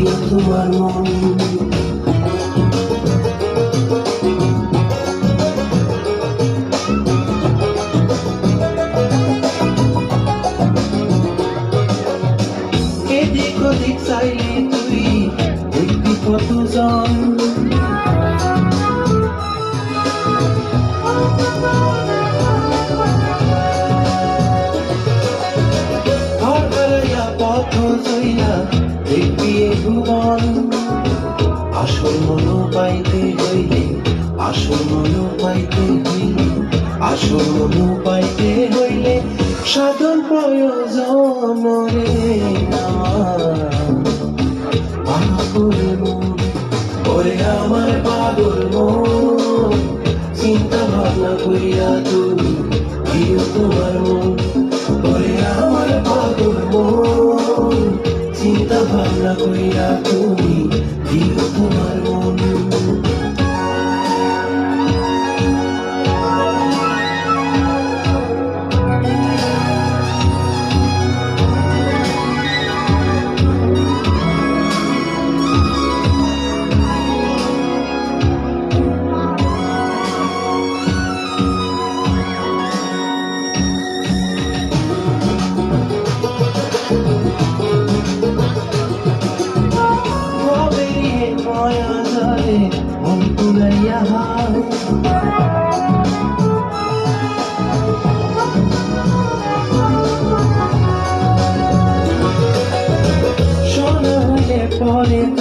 প্রিয় তোমার মন এদিক ওদিক চাইলে তুই দেখবি হারাইয়া এ ভুবন। আসল মন পাইতে হইলে, আসল মন পাইতে হইলে, আসল মন পাইতে হইলে সাধন প্রয়োজন রে পাগল মন, ওরে আমার পাগল মন। চিন্তা ভাবনা করিয়া তুমি প্রিয় তোমার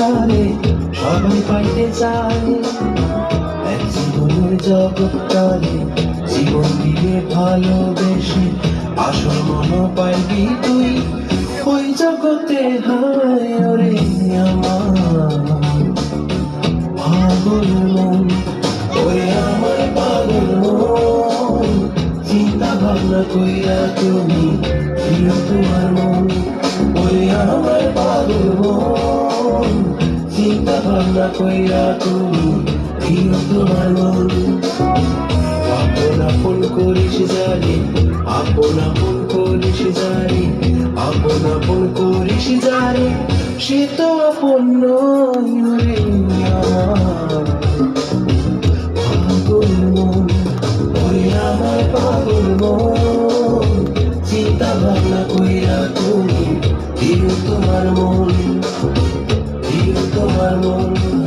তারে সবাই পাইতে চায়। এক জীবনের জগৎটারে জীবন দিয়ে ভালোবেসে, আসল মন পাইবি তুই। ওই জগতে হায় ওরে আমার পাগল মন, ওরে আমার পাগল মন। চিন্তা ভাবনা কইরা তুমি তোমার মন, ওরে আমার পাগল মন। ভাবনা কইরা তুমি প্রিয় তোমার মন আপন আপন করিস জানি আপন আপন করিস জানি আপন আপন করিস জানি সে তো আপন নয় পাগল মন চিন্তা ভাবনা কইরা তুমি তোমার মন প্রিয় তোমার মন হায় রে পাগল